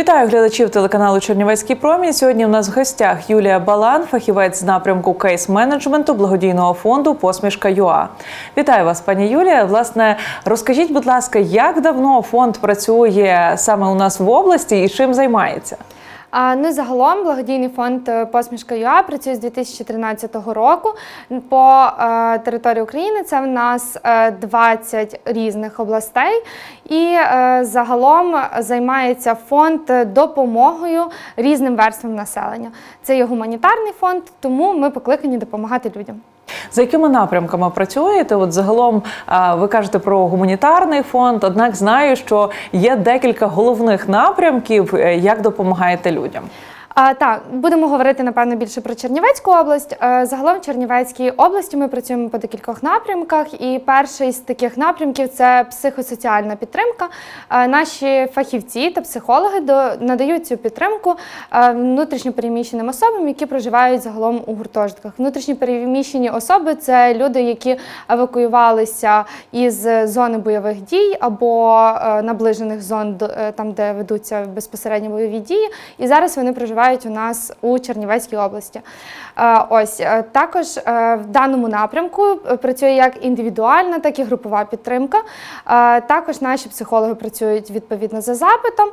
Вітаю глядачів телеканалу Чернівецький промінь. Сьогодні у нас в гостях Юлія Балан, фахівець з напрямку кейс-менеджменту благодійного фонду Посмішка ЮА. Вітаю вас, пані Юлія. Власне, розкажіть, будь ласка, як давно фонд працює саме у нас в області і чим займається? Ну, загалом благодійний фонд е, Посмішка ЮА працює з 2013 року по е, території України. Це в нас е, 20 різних областей, і е, загалом займається фонд допомогою різним верствам населення. Це є гуманітарний фонд, тому ми покликані допомагати людям. За якими напрямками працюєте? От загалом ви кажете про гуманітарний фонд, однак знаю, що є декілька головних напрямків, е, як допомагаєте людям. А, так, будемо говорити напевно більше про Чернівецьку область. Е, Загалом в Чернівецькій області ми працюємо по декількох напрямках, і перший з таких напрямків це психосоціальна підтримка. Е, Наші фахівці та психологи до- надають цю підтримку е, внутрішньопереміщеним особам, які проживають загалом у гуртожитках. Внутрішньопереміщені особи це люди, які евакуювалися із зони бойових дій або наближених зон, там де ведуться безпосередньо бойові дії, і зараз вони проживають у нас у Чернівецькій області. Е, Ось е, також е, в даному напрямку працює як індивідуальна, так і групова підтримка. Також наші психологи працюють відповідно за запитом,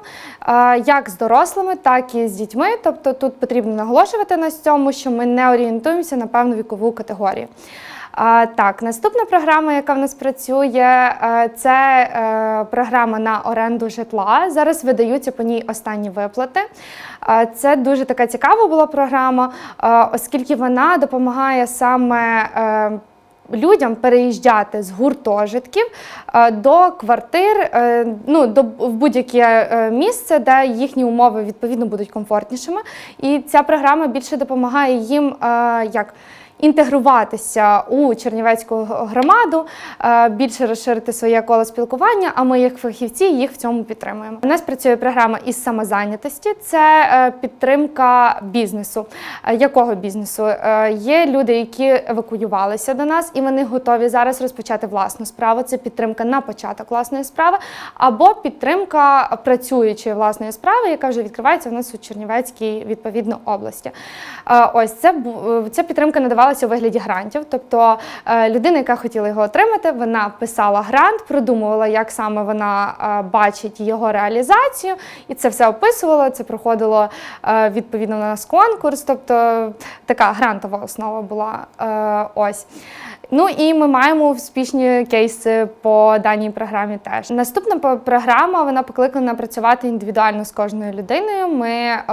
як з дорослими, так і з дітьми. Тобто тут потрібно наголошувати на цьому, що ми не орієнтуємося на певну вікову категорію. Так, наступна програма, яка в нас працює, е, це е, програма на оренду житла. Зараз видаються по ній останні виплати. Е, Це дуже така цікава була програма, оскільки вона допомагає саме. Людям переїжджати з гуртожитків до квартир, ну до в будь-яке місце, де їхні умови відповідно будуть комфортнішими. І ця програма більше допомагає їм як інтегруватися у Чернівецьку громаду, е, більше розширити своє коло спілкування. А ми, як фахівці, їх в цьому підтримуємо. У нас працює програма із самозайнятості. Це е, підтримка бізнесу. Е, Якого бізнесу? Є люди, які евакуювалися до нас, і вони готові зараз розпочати власну справу. Це підтримка на початок власної справи, або підтримка працюючої власної справи, яка вже відкривається у нас у Чернівецькій відповідно області. Ось це ця підтримка надавалася у вигляді грантів. Тобто е, людина, яка хотіла його отримати, вона писала грант, продумувала, як саме вона е, бачить його реалізацію, і це все описувала. Це проходило е, відповідно на нас конкурс. Тобто така грантова основа була. Ось. Ну і ми маємо успішні кейси по даній програмі теж. Наступна програма вона покликана працювати індивідуально з кожною людиною. Ми е,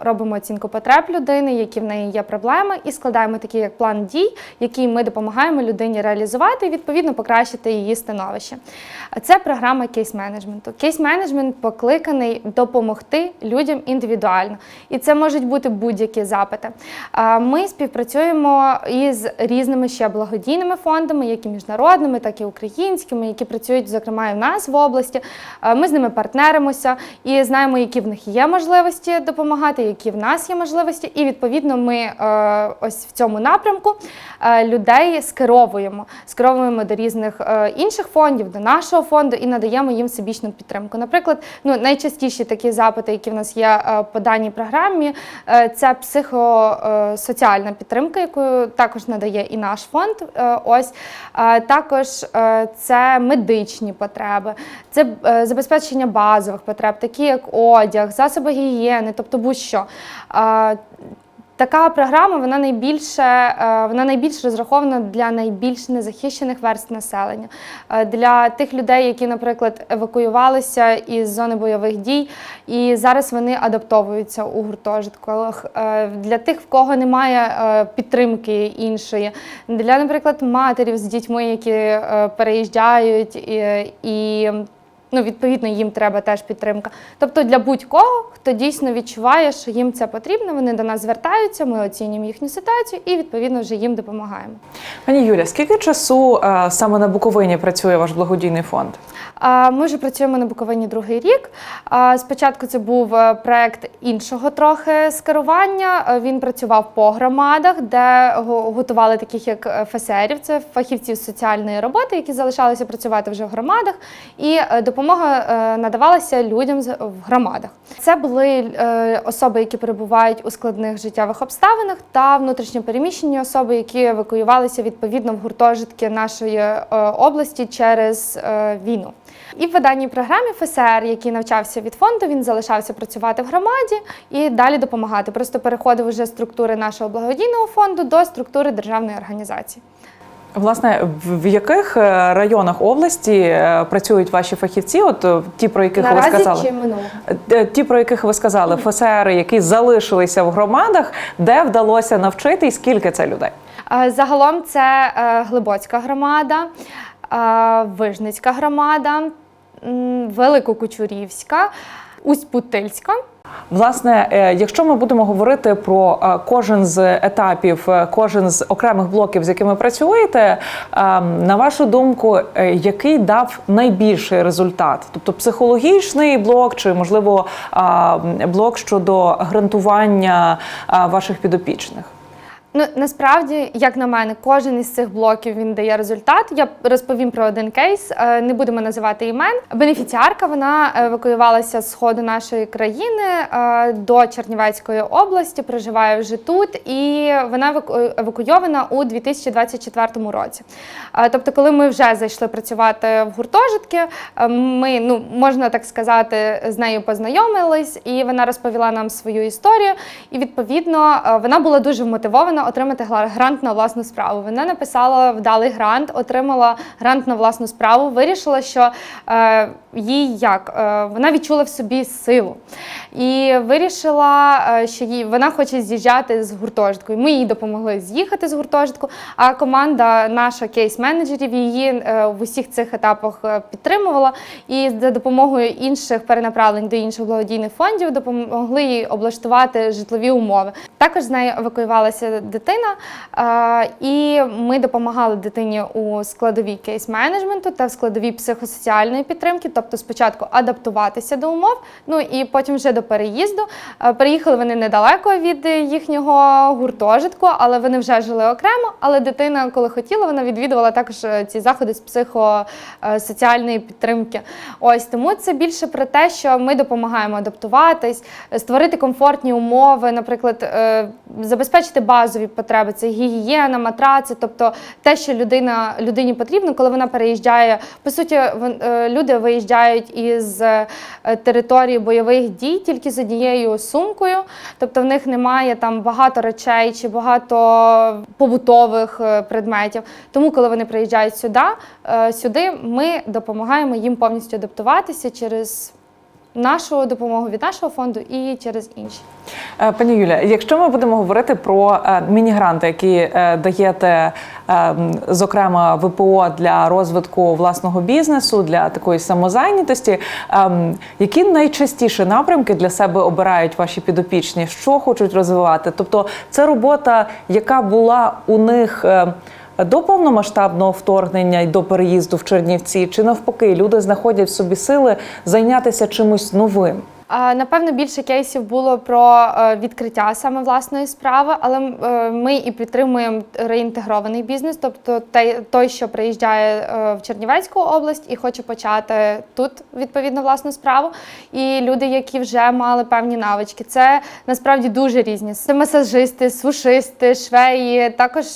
робимо оцінку потреб людини, які в неї є проблеми, і складаємо такий як план дій, який ми допомагаємо людині реалізувати і відповідно покращити її становище. Це програма кейс-менеджменту. Кейс-менеджмент покликаний допомогти людям індивідуально, і це можуть бути будь-які запити. Е, Ми співпрацюємо із різними ще благодійними фондами, як і міжнародними, так і українськими, які працюють, зокрема, і в нас в області. Е, Ми з ними партнеримося і знаємо, які в них є можливості допомагати, які в нас є можливості. І відповідно ми е, ось в цьому напрямку е, людей скеровуємо. Скеровуємо до різних інших фондів, до нашого фонду і надаємо їм всебічну підтримку. Наприклад, ну найчастіші такі запити, які в нас є по даній програмі, це психосоціальна підтримка, яку також надає і наш фонд. Ось Е, також е, це медичні потреби, це е, забезпечення базових потреб, такі як одяг, засоби гігієни, тобто будь-що. Така програма вона найбільше е, вона найбільш розрахована для найбільш незахищених верств населення, Е, для тих людей, які, наприклад, евакуювалися із зони бойових дій, і зараз вони адаптовуються у гуртожитках. Е, Для тих, в кого немає підтримки іншої, для, наприклад, матерів з дітьми, які переїжджають і. Ну, відповідно, їм треба теж підтримка. Тобто для будь-кого, хто дійсно відчуває, що їм це потрібно, вони до нас звертаються, ми оцінюємо їхню ситуацію і відповідно вже їм допомагаємо. Пані Юля, скільки часу е, саме на Буковині працює ваш благодійний фонд? А, Ми вже працюємо на Буковині другий рік. А, Спочатку це був е, проект іншого трохи скерування. Е, Він працював по громадах, де готували таких як ФСРів, це фахівців соціальної роботи, які залишалися працювати вже в громадах і допомагали допомога е, надавалася людям в громадах. Це були е, особи, які перебувають у складних життєвих обставинах, та внутрішньопереміщені особи, які евакуювалися відповідно в гуртожитки нашої е, області через війну. І в даній програмі ФСР, який навчався від фонду, він залишався працювати в громаді і далі допомагати. Просто переходив уже з структури нашого благодійного фонду до структури державної організації. Власне, в яких е, районах області е, працюють ваші фахівці? От е, ті, про яких ви сказали? чи Ті, про яких ви сказали, ФСР, які залишилися в громадах, де вдалося навчити, і скільки це людей? Загалом це Глибоцька громада, Вижницька громада, Великокучурівська, Усть-Путильська. Власне, е, якщо ми будемо говорити про е, кожен з етапів, е, кожен з окремих блоків, з якими працюєте, на вашу думку, який дав найбільший результат? Тобто психологічний блок, чи можливо блок щодо грантування ваших підопічних? Ну насправді, як на мене, кожен із цих блоків він дає результат. Я розповім про один кейс. е, Не будемо називати імен. Бенефіціарка вона евакуювалася з сходу нашої країни е, до Чернівецької області. Проживає вже тут, і вона еваку- евакуйована у 2024 році. Е, Тобто, коли ми вже зайшли працювати в гуртожитки, е, ми ну можна так сказати, з нею познайомились, і вона розповіла нам свою історію. І відповідно е, вона була дуже вмотивована отримати грант на власну справу. Вона написала вдалий грант, отримала грант на власну справу. Вирішила, що е, їй як е, вона відчула в собі силу і вирішила, е, що їй вона хоче з'їжджати з гуртожитку. Ми їй допомогли з'їхати з гуртожитку. А команда наша кейс-менеджерів її е, в усіх цих етапах е, підтримувала. І за допомогою інших перенаправлень до інших благодійних фондів допомогли їй облаштувати житлові умови. Також з нею евакуювалася дитина, е, і ми допомагали дитині у складовій кейс-менеджменту та в складовій психосоціальної підтримки, тобто спочатку адаптуватися до умов, ну і потім вже до переїзду. Е, Переїхали вони недалеко від їхнього гуртожитку, але вони вже жили окремо. Але дитина, коли хотіла, вона відвідувала також е, ці заходи з психосоціальної підтримки. Ось тому це більше про те, що ми допомагаємо адаптуватись, створити комфортні умови, наприклад, забезпечити базові потреби, це гігієна, матраци, тобто те, що людина людині потрібно, коли вона переїжджає. По суті, е, люди виїжджають із е, території бойових дій тільки з однією сумкою, тобто в них немає там багато речей чи багато побутових е, предметів. Тому, коли вони приїжджають сюди, сюди ми допомагаємо їм повністю адаптуватися через нашу допомогу від нашого фонду і через інші. Е, Пані Юля, якщо ми будемо говорити про е, міні-гранти, які е, даєте, зокрема ВПО для розвитку власного бізнесу, для такої самозайнятості, які найчастіше напрямки для себе обирають ваші підопічні, що хочуть розвивати? Тобто, це робота, яка була у них. До повномасштабного вторгнення і до переїзду в Чернівці, чи навпаки, люди знаходять в собі сили зайнятися чимось новим. Напевно, більше кейсів було про е, відкриття саме власної справи, але е, ми і підтримуємо реінтегрований бізнес, тобто той, що приїжджає е, в Чернівецьку область і хоче почати тут відповідно власну справу. І люди, які вже мали певні навички, це насправді дуже різні. Це масажисти, сушисти, швеї. Також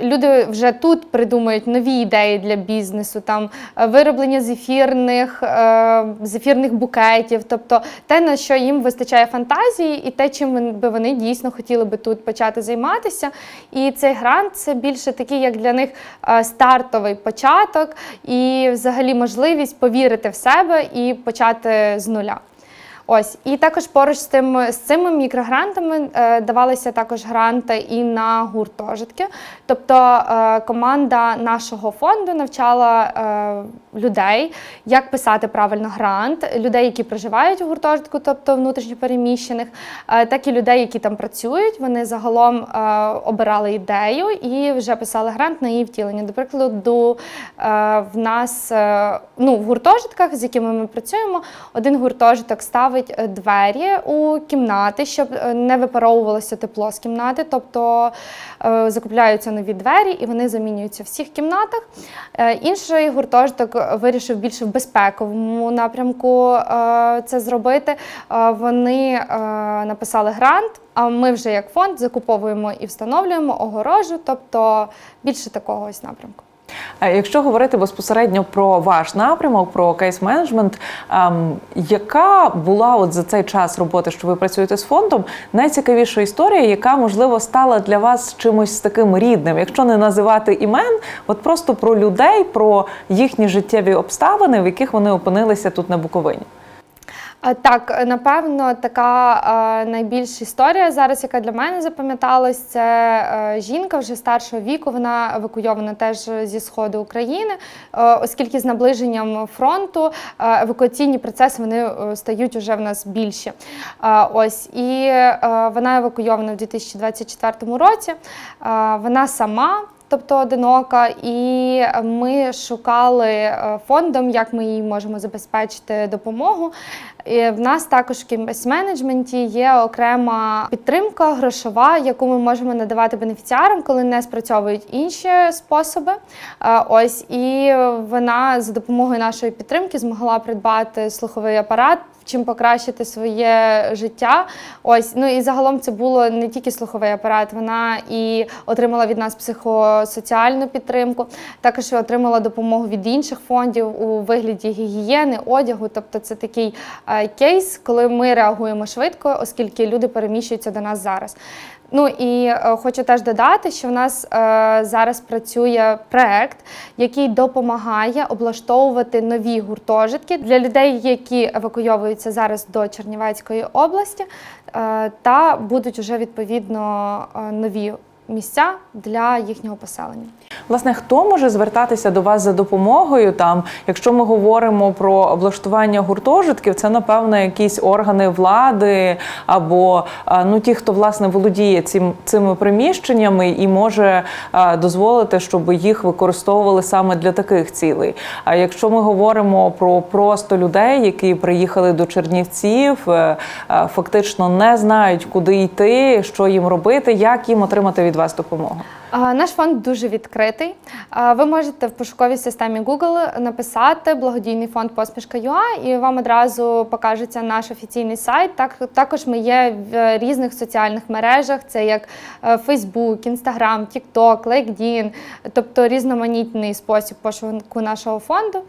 люди вже тут придумують нові ідеї для бізнесу, там вироблення зефірних, е, зефірних букетів, тобто те, на що їм вистачає фантазії, і те, чим би вони дійсно хотіли би тут почати займатися. І цей грант це більше такий, як для них е, стартовий початок, і взагалі можливість повірити в себе і почати з нуля. Ось і також поруч з тим з цими мікрогрантами е, давалися також гранти і на гуртожитки. Тобто е, команда нашого фонду навчала е, людей, як писати правильно грант, людей, які проживають у гуртожитку, тобто внутрішньопереміщених, так і людей, які там працюють. Вони загалом обирали ідею і вже писали грант на її втілення. До прикладу, в нас ну, в гуртожитках, з якими ми працюємо, один гуртожиток ставить ставить е, двері у кімнати, щоб е, не випаровувалося тепло з кімнати. Тобто е, закупляються нові двері і вони замінюються в всіх кімнатах. Інший гуртожиток вирішив більше в безпековому напрямку це зробити. Вони написали грант. А ми вже як фонд закуповуємо і встановлюємо огорожу, тобто більше такого ось напрямку. Е, Якщо говорити безпосередньо про ваш напрямок, про кейс-менеджмент, ем, яка була от за цей час роботи, що ви працюєте з фондом, найцікавіша історія, яка можливо стала для вас чимось таким рідним, якщо не називати імен, от просто про людей, про їхні життєві обставини, в яких вони опинилися тут на Буковині. А, Так, е, напевно, така е, найбільша історія зараз, яка для мене запам'яталась, це е, жінка вже старшого віку. Вона евакуйована теж зі сходу України, е, оскільки з наближенням фронту е, евакуаційні процеси вони е, стають уже в нас більші. Е, ось і е, вона евакуйована в 2024 році. Е, Вона сама. Тобто одинока, і ми шукали е, фондом, як ми їй можемо забезпечити допомогу. І в нас також в кейс-менеджменті є окрема підтримка грошова, яку ми можемо надавати бенефіціарам, коли не спрацьовують інші способи. Е, Ось і вона за допомогою нашої підтримки змогла придбати слуховий апарат. Чим покращити своє життя. Ось ну і загалом це було не тільки слуховий апарат. Вона і отримала від нас психосоціальну підтримку, також отримала допомогу від інших фондів у вигляді гігієни, одягу. Тобто, це такий е, кейс, коли ми реагуємо швидко, оскільки люди переміщуються до нас зараз. Ну і е, хочу теж додати, що в нас е, зараз працює проект, який допомагає облаштовувати нові гуртожитки для людей, які евакуйовуються зараз до Чернівецької області, е, та будуть вже відповідно е, нові місця для їхнього поселення. Власне, хто може звертатися до вас за допомогою? Там, якщо ми говоримо про облаштування гуртожитків, це напевно якісь органи влади або ну ті, хто власне володіє цим цими приміщеннями і може дозволити, щоб їх використовували саме для таких цілей. А якщо ми говоримо про просто людей, які приїхали до Чернівців, е, е, фактично не знають, куди йти, що їм робити, як їм отримати від вас допомогу. Наш фонд дуже відкритий. Ви можете в пошуковій системі Google написати благодійний фонд посмішка ЮА, і вам одразу покажеться наш офіційний сайт. Так також ми є в різних соціальних мережах. Це як е, Facebook, Instagram, TikTok, LinkedIn, тобто різноманітний спосіб пошуку нашого фонду.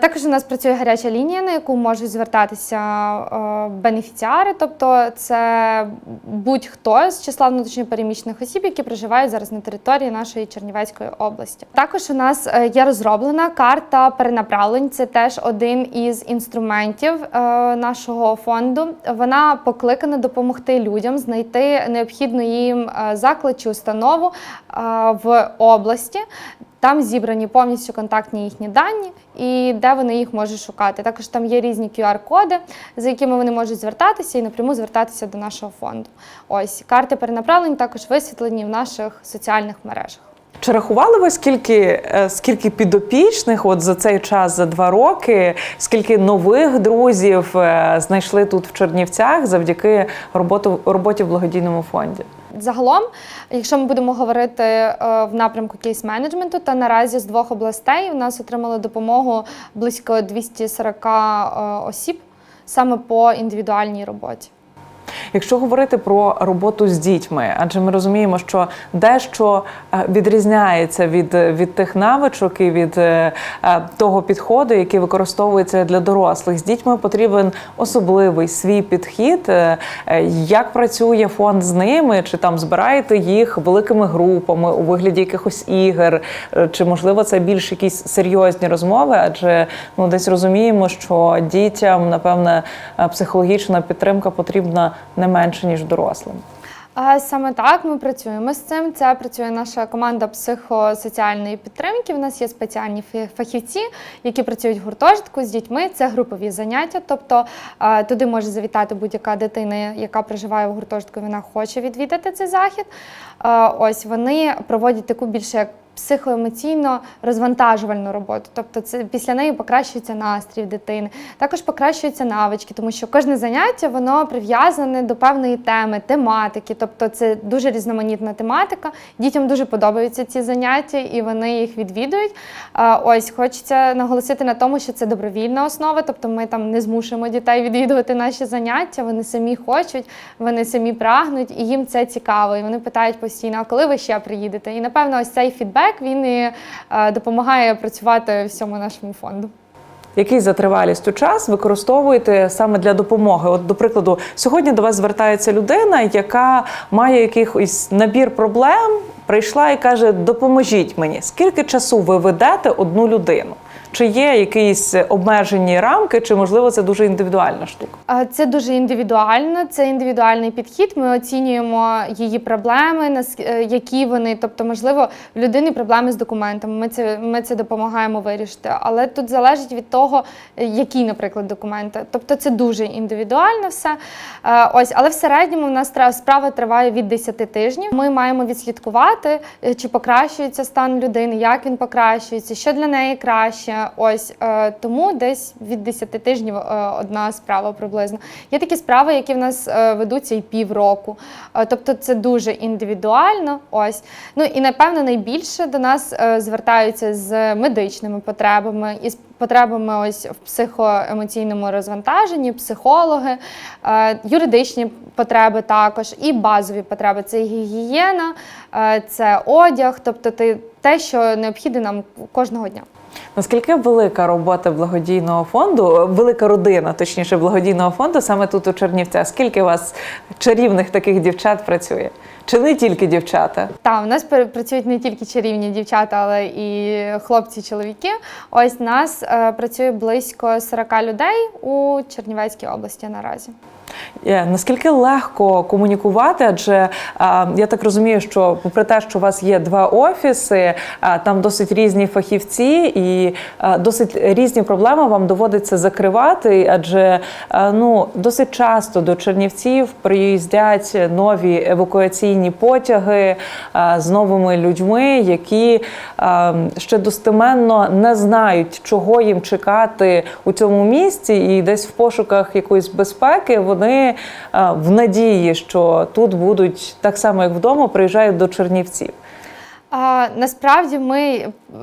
Також у нас працює гаряча лінія, на яку можуть звертатися е, бенефіціари, тобто це будь-хто з числа внутрішньопереміщених осіб, які проживають зараз на території нашої Чернівецької області. Також у нас е, є розроблена карта перенаправлень. Це теж один із інструментів е, нашого фонду. Вона покликана допомогти людям знайти необхідну їм е, заклад чи установу в області. Там зібрані повністю контактні їхні дані і де вони їх можуть шукати. Також там є різні QR-коди, за якими вони можуть звертатися і напряму звертатися до нашого фонду. Ось карти перенаправлень також висвітлені в наших соціальних мережах. Чи рахували ви скільки, е, скільки підопічних от за цей час, за два роки, скільки нових друзів е, знайшли тут в Чернівцях завдяки роботу, роботі в благодійному фонді? Загалом, якщо ми будемо говорити е, в напрямку кейс-менеджменту, то наразі з двох областей в нас отримали допомогу близько 240 е, осіб саме по індивідуальній роботі. Якщо говорити про роботу з дітьми, адже ми розуміємо, що дещо е, відрізняється від, від тих навичок і від е, е, того підходу, який використовується для дорослих. З дітьми потрібен особливий свій підхід. Як працює фонд з ними? Чи там збираєте їх великими групами у вигляді якихось ігор? Чи можливо це більш якісь серйозні розмови? Адже ну десь розуміємо, що дітям напевне психологічна підтримка потрібна не менше ніж дорослим. Саме так ми працюємо з цим. Це працює наша команда психосоціальної підтримки. У нас є спеціальні фахівці, які працюють в гуртожитку з дітьми. Це групові заняття. Тобто туди може завітати будь-яка дитина, яка проживає в гуртожитку. Вона хоче відвідати цей захід. Ось вони проводять таку більше як психоемоційно розвантажувальну роботу. Тобто, це після неї покращується настрій дитини, також покращуються навички, тому що кожне заняття воно прив'язане до певної теми, тематики. Тобто, це дуже різноманітна тематика. Дітям дуже подобаються ці заняття, і вони їх відвідують. Ось хочеться наголосити на тому, що це добровільна основа, тобто ми там не змушуємо дітей відвідувати наші заняття. Вони самі хочуть, вони самі прагнуть, і їм це цікаво. І вони питають постійно, а коли ви ще приїдете? І напевно, ось цей фідбек він і е, допомагає працювати всьому нашому фонду. Який за тривалістю час використовуєте саме для допомоги? От, до прикладу, сьогодні до вас звертається людина, яка має якийсь набір проблем, прийшла і каже: Допоможіть мені. Скільки часу ви ведете одну людину? Чи є якісь обмежені рамки, чи можливо це дуже індивідуальна штука? Це дуже індивідуально, це індивідуальний підхід. Ми оцінюємо її проблеми, е, які вони, тобто, можливо, в людини проблеми з документами. Ми це, ми це допомагаємо вирішити. Але тут залежить від того, е, які, наприклад, документи. Тобто це дуже індивідуально все. Е, Ось, але в середньому в нас справа триває від 10 тижнів. Ми маємо відслідкувати, чи покращується стан людини, як він покращується, що для неї краще. Ось е, тому десь від 10 тижнів е, одна справа приблизно. Є такі справи, які в нас е, ведуться і півроку. Тобто це дуже індивідуально. Ось. Ну і напевно найбільше до нас звертаються з медичними потребами з потребами ось в психоемоційному розвантаженні, психологи, юридичні потреби також, і базові потреби це гігієна, це одяг, тобто те, що необхідне нам кожного дня. Наскільки велика робота благодійного фонду, велика родина, точніше, благодійного фонду саме тут у Чернівцях? Скільки у вас чарівних таких дівчат працює? Чи не тільки дівчата? Та у нас працюють не тільки чарівні дівчата, але і хлопці, чоловіки. Ось нас е, працює близько 40 людей у Чернівецькій області наразі. Е, Наскільки легко комунікувати? Адже я так розумію, що попри те, що у вас є два офіси, там досить різні фахівці і досить різні проблеми вам доводиться закривати. Адже ну досить часто до Чернівців приїздять нові евакуаційні потяги з новими людьми, які ще достеменно не знають, чого їм чекати у цьому місці, і десь в пошуках якоїсь безпеки вони а, в надії, що тут будуть так само, як вдома, приїжджають до Чернівців. А, насправді ми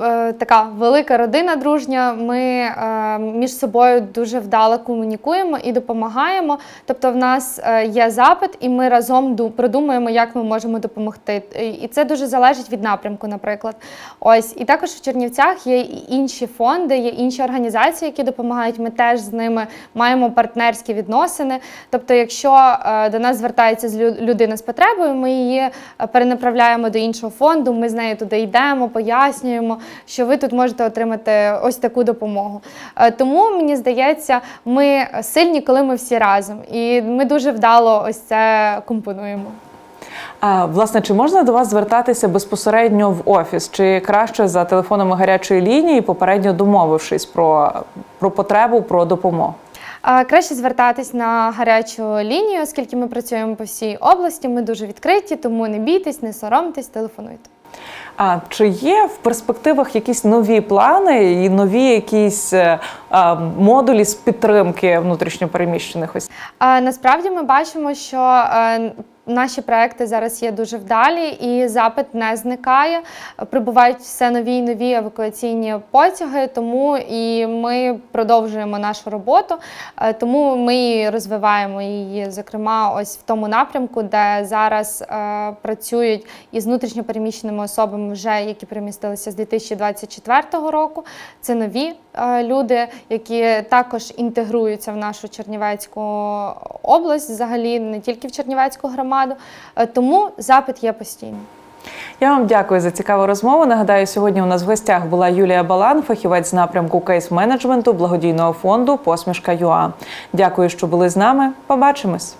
е, така велика родина дружня. Ми е, між собою дуже вдало комунікуємо і допомагаємо. Тобто, в нас е, є запит, і ми разом ду- продумуємо, як ми можемо допомогти. І- це дуже залежить від напрямку, наприклад. Ось і також в Чернівцях є інші фонди, є інші організації, які допомагають. Ми теж з ними маємо партнерські відносини. Тобто, якщо е, до нас звертається з лю- людина з потребою, ми її е, перенаправляємо до іншого фонду. Ми нею туди йдемо, пояснюємо, що ви тут можете отримати ось таку допомогу. Е, Тому мені здається, ми сильні, коли ми всі разом, і ми дуже вдало ось це компонуємо. А власне, чи можна до вас звертатися безпосередньо в офіс, чи краще за телефонами гарячої лінії, попередньо домовившись про, про потребу, про допомогу? Краще звертатись на гарячу лінію, оскільки ми працюємо по всій області. Ми дуже відкриті, тому не бійтесь, не соромтесь, телефонуйте. А чи є в перспективах якісь нові плани і нові якісь е, а, модулі з підтримки внутрішньопереміщених осіб? А, Насправді ми бачимо, що е, наші проекти зараз є дуже вдалі, і запит не зникає. Прибувають все нові і нові евакуаційні потяги, тому і ми продовжуємо нашу роботу. Е, Тому ми розвиваємо її, зокрема, ось в тому напрямку, де зараз е, працюють із внутрішньопереміщеними особами, вже які перемістилися з 2024 року. Це нові люди, які також інтегруються в нашу Чернівецьку область, взагалі не тільки в Чернівецьку громаду. Е, Тому запит є постійний. Я вам дякую за цікаву розмову. Нагадаю, сьогодні у нас в гостях була Юлія Балан, фахівець з напрямку кейс-менеджменту благодійного фонду Посмішка ЮА. Дякую, що були з нами. Побачимось.